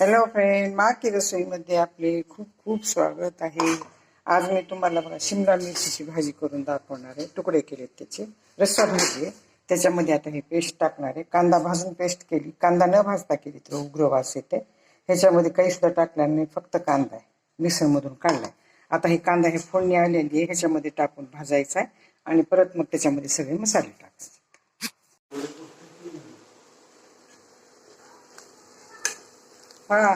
Hello friend मा की रसोईमध्ये आपले. खूप खूप स्वागत आहे. आज मी तुम्हाला बघा शिमला मिरचीची भाजी करून दाखवणार आहे. तुकडे केलेत त्याचे. रस्सा भाजी आहे. त्याच्यामध्ये आता हे पेस्ट टाकणार आहे. कांदा भाजून पेस्ट केली. कांदा न भाजता केली तर उग्र वास येते. ह्याच्यामध्ये काही सुद्धा टाकणार नाही. फक्त कांदा आहे. मिसळमधून काढलाय. आता हे कांदा हे फोडणी आलेली आहे. ह्याच्यामध्ये टाकून भाजायचा आहे. आणि परत मग त्याच्यामध्ये सगळे मसाले टाकायचे. हा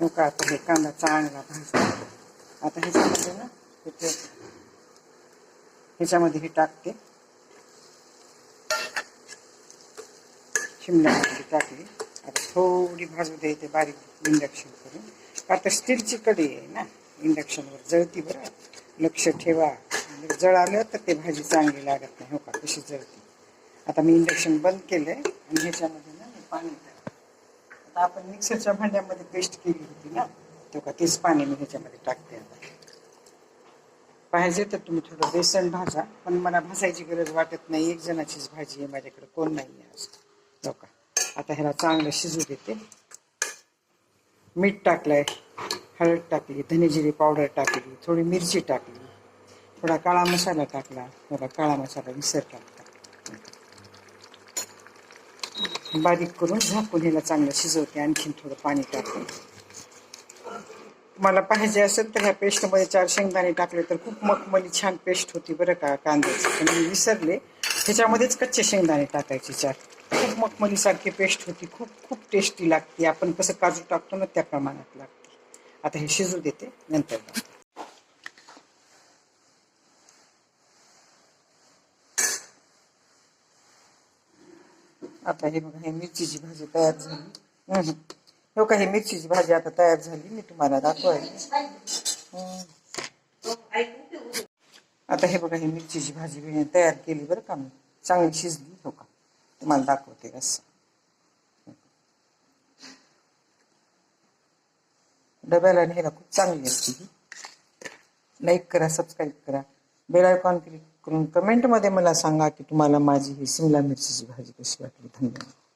हो का आता हे कांदा चांगला भाजला आता ह्याच्यामध्ये ना हे ह्याच्यामध्ये हे टाकते शिमला मिरची टाकली आता थोडी भाजू द्यायचे बारीक इंडक्शन करून आता स्टीलची कडी आहे ना इंडक्शनवर जळती बरं लक्ष ठेवा म्हणजे जळालं तर ते भाजी चांगली लागत नाही हो का कशी जळती आता मी इंडक्शन बंद केलंय आणि ह्याच्यामध्ये ना पाणी आता आपण मिक्सरच्या भांड्यामध्ये पेस्ट केली होती ना तो का तेच पाणी मी ह्याच्यामध्ये टाकते आता. पाहिजे तर तुम्ही थोडं बेसन भाजा पण मला भाजायची गरज वाटत नाही. एक जणाचीच भाजी आहे माझ्याकडे कोण नाही आहे असं हो का? आता ह्याला चांगलं शिजू देते. मीठ टाकलंय हळद टाकली धनेजिरी पावडर टाकली थोडी मिरची टाकली थोडा काळा मसाला टाकला थोडा काळा मसाला विसर टाकला. बारीक करून झाकून ह्याला चांगलं शिजवते आणखीन थोडं पाणी टाकते मला पाहिजे असेल तर ह्या पेस्टमध्ये चार शेंगदाणे टाकले तर खूप मखमली छान पेस्ट होती बरं का कांद्याची. पण मी विसरले. ह्याच्यामध्येच कच्चे शेंगदाणे टाकायचे चार. खूप मखमली सारखी पेस्ट होती. खूप खूप टेस्टी लागते. आपण कसं काजू टाकतो ना त्या प्रमाणात लागते. आता हे शिजू देते. नंतर आता हे बघा, हे मिरचीची भाजी तयार झाली. हम्म. हो का, ही मिरचीची भाजी आता तयार झाली, मी तुम्हाला दाखवायची हम्म. आता हे बघा, ही मिरचीची भाजी मी तयार केली बरं का मी. चांगली शिजली, हो का. तुम्हाला दाखवते रस्सा डब्याला न्यायला खूप चांगली असते ही. लाईक करा सबस्क्राईब करा. बेल आयकॉन क्लिक करून कमेंटमध्ये मला सांगा की तुम्हाला माझी ही शिमला मिरचीची भाजी कशी वाटली. धन्यवाद.